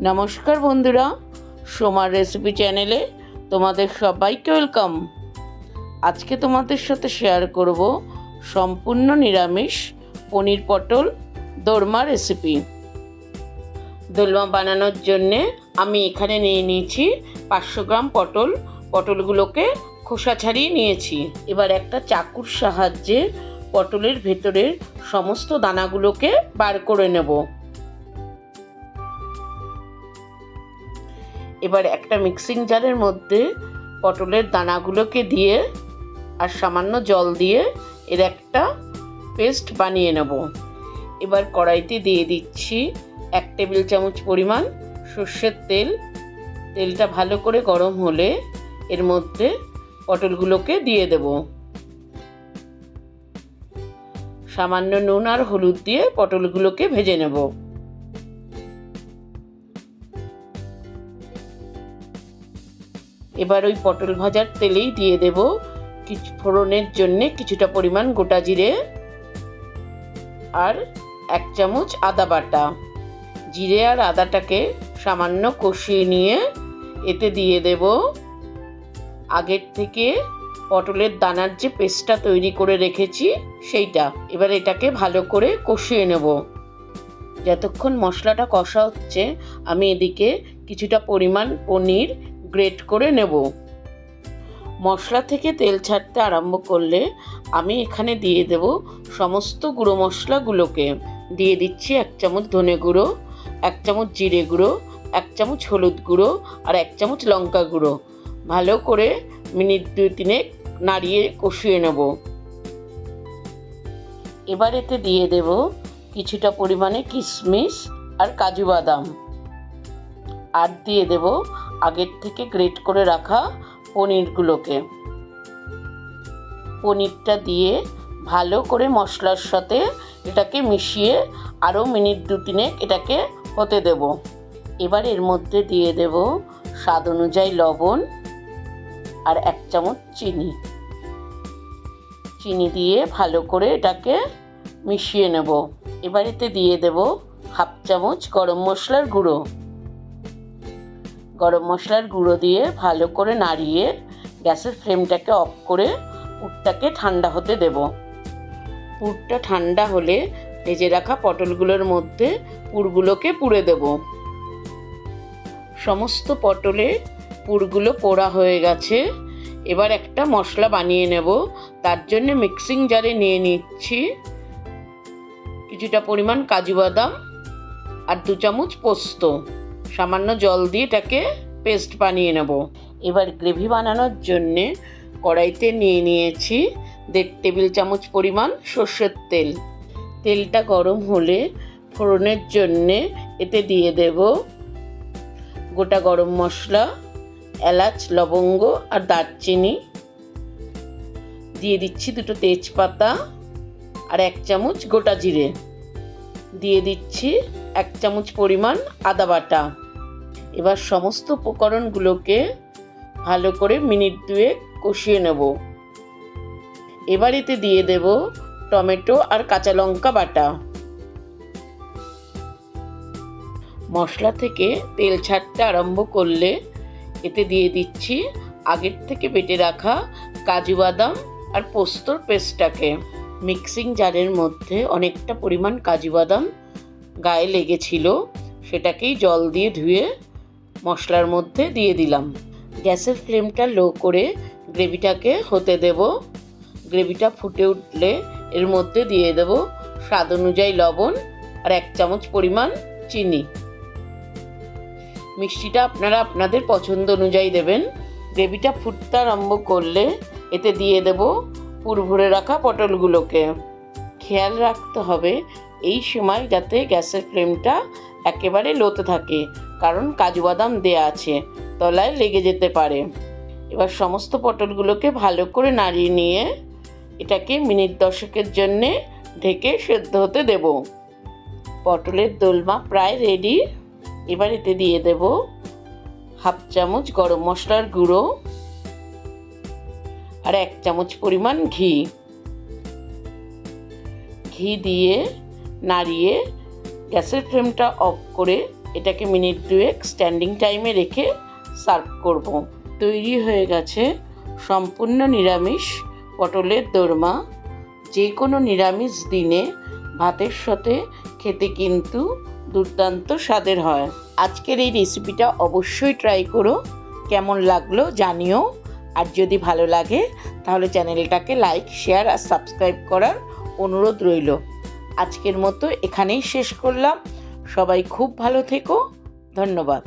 নমস্কার বন্ধুরা, সোমার রেসিপি চ্যানেলে তোমাদের সবাইকে ওয়েলকাম। আজকে তোমাদের সাথে শেয়ার করব সম্পূর্ণ নিরামিষ পনির পটল দোরমা রেসিপি। দোলমা বানানোর জন্যে আমি এখানে নিয়ে নিয়েছি পাঁচশো গ্রাম পটল। পটলগুলোকে খোসা ছাড়িয়ে নিয়েছি। এবার একটা চাকুর সাহায্যে পটলের ভেতরের সমস্ত দানাগুলোকে বার করে নেব। এবার একটা মিক্সিং জারের মধ্যে পটলের দানাগুলোকে দিয়ে আর সামান্য জল দিয়ে এর একটা পেস্ট বানিয়ে নেব। এবার কড়াইতে দিয়ে দিচ্ছি এক টেবিল চামচ পরিমাণ সর্ষের তেল। তেলটা ভালো করে গরম হলে এর মধ্যে পটলগুলোকে দিয়ে দেব। সামান্য নুন আর হলুদ দিয়ে পটলগুলোকে ভেজে নেব। এবার ওই পটল ভাজার তেলেই দিয়ে দেব কিছু ফোড়নের জন্যে কিছুটা পরিমাণ গোটা জিরে আর এক চামচ আদা বাটা। জিরে আর আদাটাকে সামান্য কষিয়ে নিয়ে এতে দিয়ে দেব। আগের থেকে পটলের দানার যে পেস্টটা তৈরি করে রেখেছি সেইটা। এবার এটাকে ভালো করে কষিয়ে নেব। যতক্ষণ মশলাটা কষা হচ্ছে, আমি এদিকে কিছুটা পরিমাণ পনির গ্রেট করে নেব। মশলা থেকে তেল ছাড়তে আরম্ভ করলে আমি এখানে দিয়ে দেব সমস্ত গুঁড়ো মশলাগুলোকে। দিয়ে দিচ্ছি এক চামচ ধনে গুঁড়ো, এক চামচ জিরে গুঁড়ো, এক চামচ হলুদ গুঁড়ো আর এক চামচ লঙ্কা গুঁড়ো। ভালো করে মিনিট দুই তিনেক নাড়িয়ে কষিয়ে নেব। এবার এতে দিয়ে দেব কিছুটা পরিমাণে কিশমিশ আর কাজু বাদাম। আর দিয়ে দেব আগের থেকে গ্রেট করে রাখা পনিরগুলোকে। পনিরটা দিয়ে ভালো করে মশলার সাথে এটাকে মিশিয়ে আরও মিনিট দু তিনেক এটাকে হতে দেব। এবার এর মধ্যে দিয়ে দেব স্বাদ অনুযায়ী লবণ আর এক চামচ চিনি। চিনি দিয়ে ভালো করে এটাকে মিশিয়ে নেব। এবার এতে দিয়ে দেব হাফ চামচ গরম মশলার গুঁড়ো। গরম মশলার গুঁড়ো দিয়ে ভালো করে নাড়িয়ে গ্যাসের ফ্লেমটাকে অফ করে পুরটাকে ঠান্ডা হতে দেব। পুরটা ঠান্ডা হলে ভেজে রাখা পটলগুলোর মধ্যে পুরগুলোকে পুড়ে দেব। সমস্ত পটলে পুরগুলো পোড়া হয়ে গেছে। এবার একটা মশলা বানিয়ে নেব। তার জন্য মিক্সিং জারে নিয়ে নিচ্ছি কিছুটা পরিমাণ কাজু বাদাম আর দু চামচ পোস্ত। সামান্য জল দিয়ে এটাকে পেস্ট বানিয়ে নেব। এবার গ্রেভি বানানোর জন্যে কড়াইতে নিয়ে নিয়েছি দেড় টেবিল চামচ পরিমাণ সর্ষের তেল। তেলটা গরম হলে ফোড়নের জন্যে এতে দিয়ে দেব গোটা গরম মশলা, এলাচ, লবঙ্গ আর দারচিনি। দিয়ে দিচ্ছি দুটো তেজপাতা আর এক চামচ গোটা জিরে। দিয়ে দিচ্ছি এক চামচ পরিমাণ আদা বাটা। এবার সমস্ত উপকরণগুলোকে ভালো করে মিনিট দুয়ে কষিয়ে নেব। এবার এতে দিয়ে দেব টমেটো আর কাঁচা লঙ্কা বাটা। মশলা থেকে তেল ছাড়তে আরম্ভ করলে এতে দিয়ে দিচ্ছি আগের থেকে বেটে রাখা কাজু বাদাম আর পোস্তর পেস্টটাকে। মিক্সিং জারের মধ্যে অনেকটা পরিমাণ কাজু বাদাম গায়ে লেগেছিল, সেটাকেই জল দিয়ে ধুয়ে মশলার মধ্যে দিয়ে দিলাম। গ্যাসের ফ্লেমটা লো করে গ্রেভিটাকে হতে দেব। গ্রেভিটা ফুটে উঠলে এর মধ্যে দিয়ে দেব স্বাদ অনুযায়ী লবণ আর এক চামচ পরিমাণ চিনি। মিষ্টিটা আপনারা আপনাদের পছন্দ অনুযায়ী দেবেন। গ্রেভিটা ফুটতে আরম্ভ করলে এতে দিয়ে দেব পুর ভরে রাখা পটলগুলোকে। খেয়াল রাখতে হবে এই সময় যাতে গ্যাসের ফ্লেমটা একেবারে লোতে থাকে। কারণ কাজু বাদাম দেয়া আছে, তলায় লেগে যেতে পারে। এবার সমস্ত পটলগুলোকে ভালো করে নাড়িয়ে নিয়ে এটাকে মিনিট দশকের জন্যে ঢেকে সেদ্ধ হতে দেব। পটলের দোলমা প্রায় রেডি এবার এতে দিয়ে দেব হাফ চামচ গরম মশলার গুঁড়ো আর এক চামচ পরিমাণ ঘি। ঘি দিয়ে নাড়িয়ে গ্যাসের ফ্লেমটা অফ করে এটাকে মিনিট দুয়েক স্ট্যান্ডিং টাইমে রেখে সার্ভ করব। তৈরি হয়ে গেছে সম্পূর্ণ নিরামিষ পটলের দোরমা। যে কোনো নিরামিষ দিনে ভাতের সাথে খেতে কিন্তু দুর্দান্ত স্বাদের হয়। আজকের এই রেসিপিটা অবশ্যই ট্রাই করো। কেমন লাগল জানিও। আর যদি ভালো লাগে, তাহলে চ্যানেলটাকে লাইক, শেয়ার আর সাবস্ক্রাইব করার অনুরোধ রইল। আজকের মতো এখানেই শেষ করলাম। সবাই খুব ভালো থেকো। ধন্যবাদ।